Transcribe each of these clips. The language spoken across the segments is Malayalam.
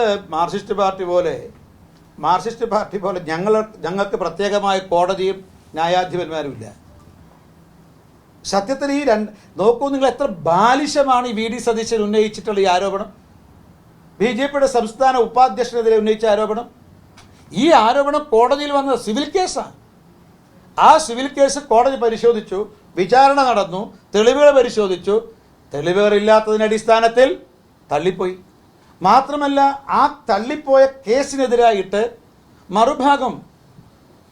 നിങ്ങൾ മാർക്സിസ്റ്റ് പാർട്ടി പോലെ മാർക്സിസ്റ്റ് പാർട്ടി പോലെ ഞങ്ങൾ ഞങ്ങൾക്ക് പ്രത്യേകമായ കോടതിയും ന്യായാധിപന്മാരും ഇല്ല സത്യത്തിൽ ഈ രണ്ട് നോക്കൂ നിങ്ങൾ എത്ര ബാലിശമാണ് ഈ വി ഡി സതീശൻ ഉന്നയിച്ചിട്ടുള്ള ഈ ആരോപണം. ബി ജെ പിയുടെ സംസ്ഥാന ഉപാധ്യക്ഷനെതിരെ ഉന്നയിച്ച ആരോപണം. ഈ ആരോപണം കോടതിയിൽ വന്നത് സിവിൽ കേസാണ്. ആ സിവിൽ കേസ് കോടതി പരിശോധിച്ചു വിചാരണ നടന്നു തെളിവുകൾ പരിശോധിച്ചു. തെളിവുകൾ ഇല്ലാത്തതിന്റെ അടിസ്ഥാനത്തിൽ തള്ളിപ്പോയി. മാത്രമല്ല ആ തള്ളിപ്പോയ കേസിനെതിരായിട്ട് മറുഭാഗം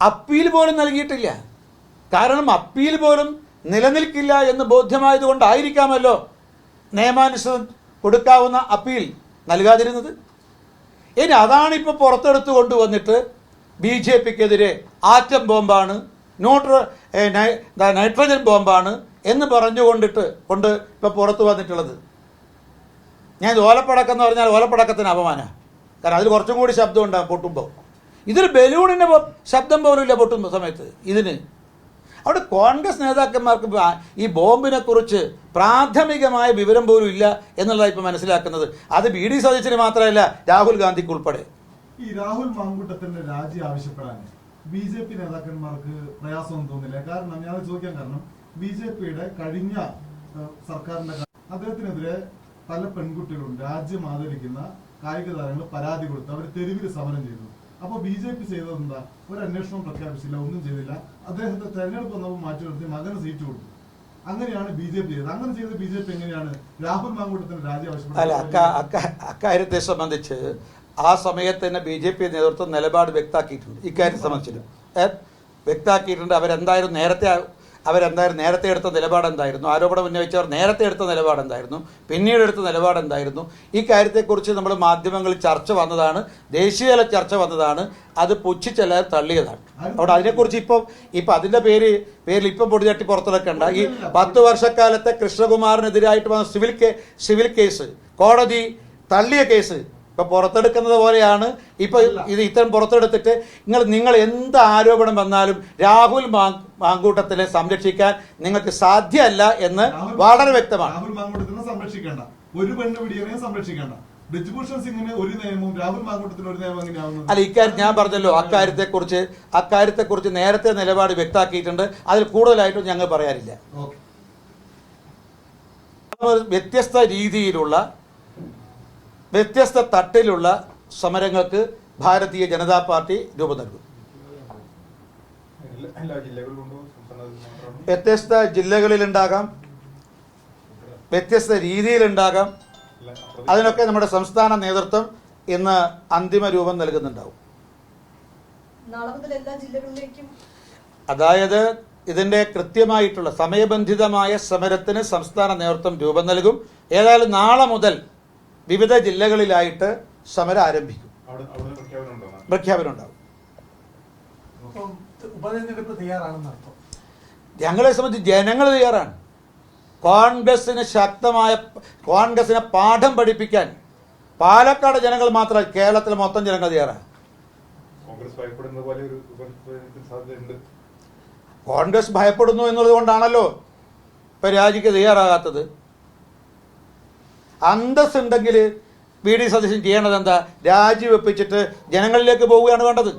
അപ്പീൽ പോലും നൽകിയിട്ടില്ല. കാരണം അപ്പീൽ പോലും നിലനിൽക്കില്ല എന്ന് ബോധ്യമായതുകൊണ്ടായിരിക്കാമല്ലോ നിയമാനുസൃതം കൊടുക്കാവുന്ന അപ്പീൽ നൽകാതിരുന്നത്. ഇനി അതാണിപ്പോൾ പുറത്തെടുത്ത് കൊണ്ടുവന്നിട്ട് ബി ജെ പിക്കെതിരെ ആറ്റം ബോംബാണ് ന്യൂട്ര നൈട്രജൻ ബോംബാണ് എന്ന് പറഞ്ഞുകൊണ്ടിട്ട് കൊണ്ട് ഇപ്പോൾ പുറത്തു വന്നിട്ടുള്ളത്. ഞാൻ ഓലപ്പടക്കം എന്ന് പറഞ്ഞാൽ ഓലപ്പടക്കത്തിന് അപമാനം. കാരണം അതിൽ കുറച്ചും കൂടി ശബ്ദം ഉണ്ടാകും പൊട്ടുമ്പോൾ ഇതിൽ ബലൂണിന്റെ ശബ്ദം പോലും ഇല്ല പൊട്ടുന്ന സമയത്ത് ഇതിന്. അവിടെ കോൺഗ്രസ് നേതാക്കന്മാർക്ക് ഈ ബോംബിനെക്കുറിച്ച് പ്രാഥമികമായ വിവരം പോലും ഇല്ല എന്നുള്ളതാണ് ഇപ്പം മനസ്സിലാക്കുന്നത്. അത് ബി ഡി സതീശന് മാത്രമല്ല രാഹുൽ ഗാന്ധിക്ക് ഉൾപ്പെടെ. ഈ രാഹുൽ മാങ്കൂട്ടത്തിന്റെ രാജി ആവശ്യപ്പെടാൻ ബി ജെ പി നേതാക്കന്മാർക്ക് പ്രയാസമൊന്നും തോന്നില്ല. കാരണം ഞാൻ ചോദിക്കാൻ കാരണം ബി ജെ പിയുടെ കഴിഞ്ഞ സർക്കാരിന്റെ അദ്ദേഹത്തിനെതിരെ പല പെൺകുട്ടികളും രാജ്യം ആദരിക്കുന്ന കായിക താരങ്ങൾ പരാതി കൊടുത്ത് അവർ തെരുവിൽ സമരം ചെയ്തു. അപ്പൊ ബി ജെ പി ചെയ്തതെന്താ? ഒരു അന്വേഷണവും പ്രഖ്യാപിച്ചില്ല ഒന്നും ചെയ്തില്ല. അദ്ദേഹത്തെ തെരഞ്ഞെടുപ്പ് വന്നപ്പോൾ മാറ്റി നിർത്തി മകന് സീറ്റ് കൊടുത്തു. അങ്ങനെയാണ് ബി ജെ പി ചെയ്തത്. അങ്ങനെ ചെയ്ത ബി ജെ പി എങ്ങനെയാണ് രാഹുൽ മാങ്കൂട്ടത്തിന് രാജി ആവശ്യപ്പെട്ടത്? അക്ക അക്കാര്യത്തെ സംബന്ധിച്ച് ആ സമയത്ത് തന്നെ ബി ജെ പി നേതൃത്വം നിലപാട് വ്യക്താക്കിയിട്ടുണ്ട്. ഇക്കാര്യം സംബന്ധിച്ചിട്ട്. വ്യക്താക്കിയിട്ടുണ്ട്. അവരെന്തായാലും നേരത്തെ അവരെന്തായാലും നേരത്തെ എടുത്ത നിലപാട് എന്തായിരുന്നു ആരോപണം ഉന്നയിച്ചവർ നേരത്തെ എടുത്ത നിലപാട് എന്തായിരുന്നു പിന്നീട് എടുത്ത നിലപാട് എന്തായിരുന്നു ഈ കാര്യത്തെക്കുറിച്ച് നമ്മൾ മാധ്യമങ്ങളിൽ ചർച്ച വന്നതാണ് ദേശീയതല ചർച്ച വന്നതാണ്. അത് പുച്ഛിച്ചല്ല തള്ളിയതാണ്. അവിടെ അതിനെക്കുറിച്ച് ഇപ്പം ഇപ്പം അതിന്റെ പേര് പേരിൽ ഇപ്പം പൊടിതട്ടി പുറത്തിറക്കണ്ട. ഈ പത്ത് വർഷക്കാലത്തെ കൃഷ്ണകുമാറിനെതിരായിട്ട് വന്ന സിവിൽ കേ സിവിൽ കേസ് കോടതി തള്ളിയ കേസ് ഇപ്പൊ പുറത്തെടുക്കുന്നത് പോലെയാണ്. ഇപ്പൊ ഇത് ഇത്തരം പുറത്തെടുത്തിട്ട് നിങ്ങൾ നിങ്ങൾ എന്ത് ആരോപണം വന്നാലും രാഹുൽ മാങ്കൂട്ടത്തിനെ സംരക്ഷിക്കാൻ നിങ്ങൾക്ക് സാധ്യമല്ല എന്ന് വളരെ വ്യക്തമാണ്. രാഹുൽ മാങ്കൂട്ടത്തിനെ സംരക്ഷിക്കേണ്ട. ഒരു പെണ്ണ് സംരക്ഷിക്കേണ്ട. അല്ല ഇക്കാര്യം ഞാൻ പറഞ്ഞല്ലോ അക്കാര്യത്തെ കുറിച്ച് അക്കാര്യത്തെ കുറിച്ച് നേരത്തെ നിലപാട് വ്യക്താക്കിയിട്ടുണ്ട് അതിൽ കൂടുതലായിട്ടും ഞങ്ങൾ പറയാനില്ല. ഓക്കെ. വ്യത്യസ്ത രീതിയിലുള്ള വ്യത്യസ്ത തട്ടിലുള്ള സമരങ്ങൾക്ക് ഭാരതീയ ജനതാ പാർട്ടി രൂപം നൽകും. വ്യത്യസ്ത ജില്ലകളിലുണ്ടാകാം. വ്യത്യസ്ത രീതിയിലുണ്ടാകാം. അതിനൊക്കെ നമ്മുടെ സംസ്ഥാന നേതൃത്വം ഇന്ന് അന്തിമ രൂപം നൽകുന്നുണ്ടാവും. അതായത് ഇതിന്റെ കൃത്യമായിട്ടുള്ള സമയബന്ധിതമായ സമരത്തിന് സംസ്ഥാന നേതൃത്വം രൂപം നൽകും. ഏതായാലും നാളെ മുതൽ വിവിധ ജില്ലകളിലായിട്ട് സമരം ആരംഭിക്കും. പ്രഖ്യാപനം ഉണ്ടോ പ്രഖ്യാപനം ഉണ്ടാവും. ഞങ്ങളെ സംബന്ധിച്ച് ജനങ്ങൾ തയ്യാറാണ്. കോൺഗ്രസിന് ശക്തമായ കോൺഗ്രസിനെ പാഠം പഠിപ്പിക്കാൻ പാലക്കാട് ജനങ്ങൾ മാത്രമല്ല കേരളത്തിലെ മൊത്തം ജനങ്ങൾ തയ്യാറാണ്. കോൺഗ്രസ് ഭയപ്പെടുന്ന പോലെ ഒരു ഉപതെരഞ്ഞെടുപ്പിന് സാധ്യതയുണ്ട്. കോൺഗ്രസ് ഭയപ്പെടുന്നു എന്നുള്ളത് കൊണ്ടാണല്ലോ ഇപ്പൊ രാജിക്ക് തയ്യാറാകാത്തത്. അന്തസ് ഉണ്ടെങ്കിൽ വി ഡി സതീശൻ ചെയ്യേണ്ടത് എന്താ രാജിവെപ്പിച്ചിട്ട് ജനങ്ങളിലേക്ക് പോവുകയാണ് വേണ്ടത്.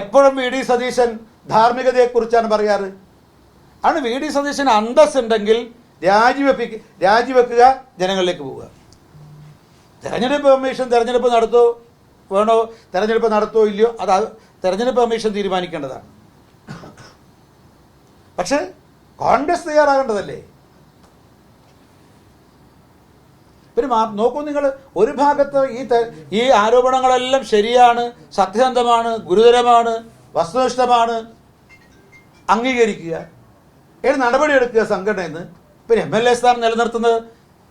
എപ്പോഴും വി ഡി സതീശൻ ധാർമ്മികതയെക്കുറിച്ചാണ് പറയാറ്. ആണ് വി ഡി സതീശൻ അന്തസ് ഉണ്ടെങ്കിൽ രാജിവെപ്പി രാജിവെക്കുക ജനങ്ങളിലേക്ക് പോവുക. തെരഞ്ഞെടുപ്പ് കമ്മീഷൻ തെരഞ്ഞെടുപ്പ് നടത്തോ വേണോ തെരഞ്ഞെടുപ്പ് നടത്തോ ഇല്ലയോ അത് തെരഞ്ഞെടുപ്പ് കമ്മീഷൻ തീരുമാനിക്കേണ്ടതാണ്. പക്ഷേ കോൺഗ്രസ് തയ്യാറാകേണ്ടതല്ലേ? മാ- നോക്കൂ നിങ്ങൾ ഒരു ഭാഗത്ത് ഈ ഈ ആരോപണങ്ങളെല്ലാം ശരിയാണ് സത്യസന്ധമാണ് ഗുരുതരമാണ് വസ്തുനിഷ്ഠമാണ്. അംഗീകരിക്കുക. ഏത് നടപടിയെടുക്കുക സംഘടനയിൽ നിന്ന് പിന്നെ എം എൽ എ സ്ഥാനം നിലനിർത്തുന്നത്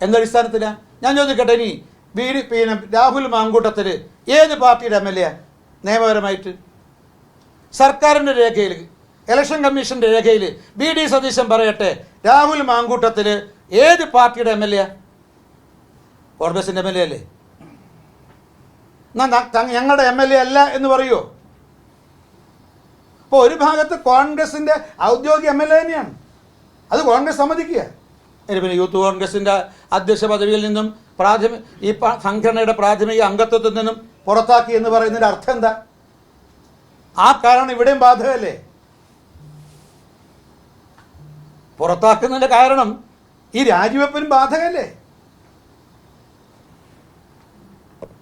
എന്തടിസ്ഥാനത്തിലാണ് ഞാൻ ചോദിക്കട്ടെ ഇനി ബി പിന്നെ രാഹുൽ മാങ്കൂട്ടത്തിൽ ഏത് പാർട്ടിയുടെ എം എൽ എ നിയമപരമായിട്ട്. സർക്കാരിന്റെ രേഖയിൽ ഇലക്ഷൻ കമ്മീഷന്റെ രേഖയിൽ ബി ഡി സതീശൻ പറയട്ടെ രാഹുൽ മാങ്കൂട്ടത്തിൽ ഏത് പാർട്ടിയുടെ എം എൽ എ കോൺഗ്രസിന്റെ എം എൽ എ അല്ലേ? ഞങ്ങളുടെ എം എൽ എ അല്ല എന്ന് പറയുമോ അപ്പോൾ ഒരു ഭാഗത്ത് കോൺഗ്രസിന്റെ ഔദ്യോഗിക എം എൽ എ തന്നെയാണ്. അത് കോൺഗ്രസ് സമ്മതിക്കുക. ഇനി പിന്നെ യൂത്ത് കോൺഗ്രസിന്റെ അധ്യക്ഷ പദവിയിൽ നിന്നും പ്രാഥമിക ഈ സംഘടനയുടെ പ്രാഥമിക അംഗത്വത്തിൽ നിന്നും പുറത്താക്കി എന്ന് പറയുന്നതിന്റെ അർത്ഥം എന്താ? ആ കാരണം ഇവിടെയും ബാധകമല്ലേ? പുറത്താക്കുന്നതിന്റെ കാരണം ഈ രാജിവെപ്പിനും ബാധകമല്ലേ?